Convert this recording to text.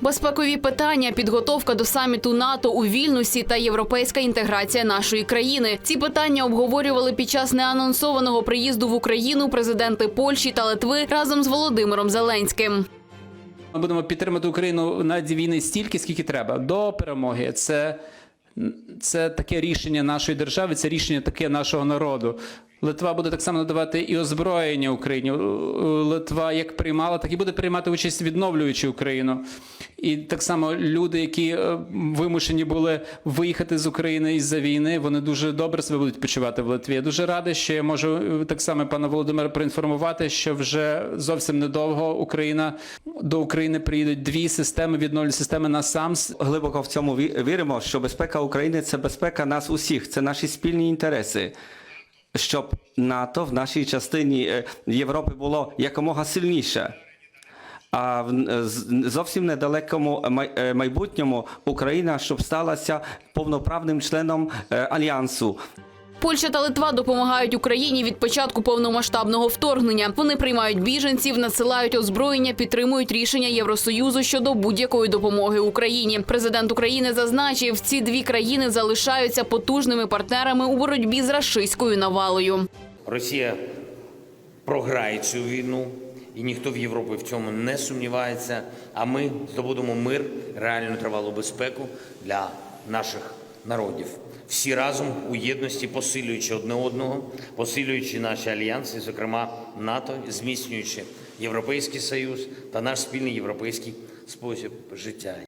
Безпекові питання, підготовка до саміту НАТО у Вільнюсі та європейська інтеграція нашої країни. Ці питання обговорювали під час неанонсованого приїзду в Україну президенти Польщі та Литви разом з Володимиром Зеленським. Ми будемо підтримати Україну на війни стільки, скільки треба до перемоги. Це, це таке рішення нашої держави, це рішення таке нашого народу. Литва буде так само надавати і озброєння Україні. Литва як приймала, так і буде приймати участь відновлюючи Україну. І так само люди, які е, вимушені були виїхати з України із-за війни, вони дуже добре себе будуть почувати в Литві. Я дуже радий, що я можу е, так само пана Володимира проінформувати, що вже зовсім недовго Україна до України приїдуть дві системи відновлювальні системи на САМС. Глибоко в цьому віримо, що безпека України це безпека нас усіх, це наші спільні інтереси. Щоб НАТО в нашій частині е, Європи було якомога сильніше. А в е, зовсім недалекому е, майбутньому Україна щоб сталася повноправним членом альянсу. Польща та Литва допомагають Україні від початку повномасштабного вторгнення. Вони приймають біженців, надсилають озброєння, підтримують рішення Євросоюзу щодо будь-якої допомоги Україні. Президент України зазначив, ці дві країни залишаються потужними партнерами у боротьбі з рашистською навалою. Росія програє цю війну, і ніхто в Європі в цьому не сумнівається. А ми здобудемо мир, реальну тривалу безпеку для наших народів. Всі разом у єдності, посилюючи одне одного, посилюючи наші альянси, зокрема НАТО, зміцнюючи Європейський Союз та наш спільний європейський спосіб життя.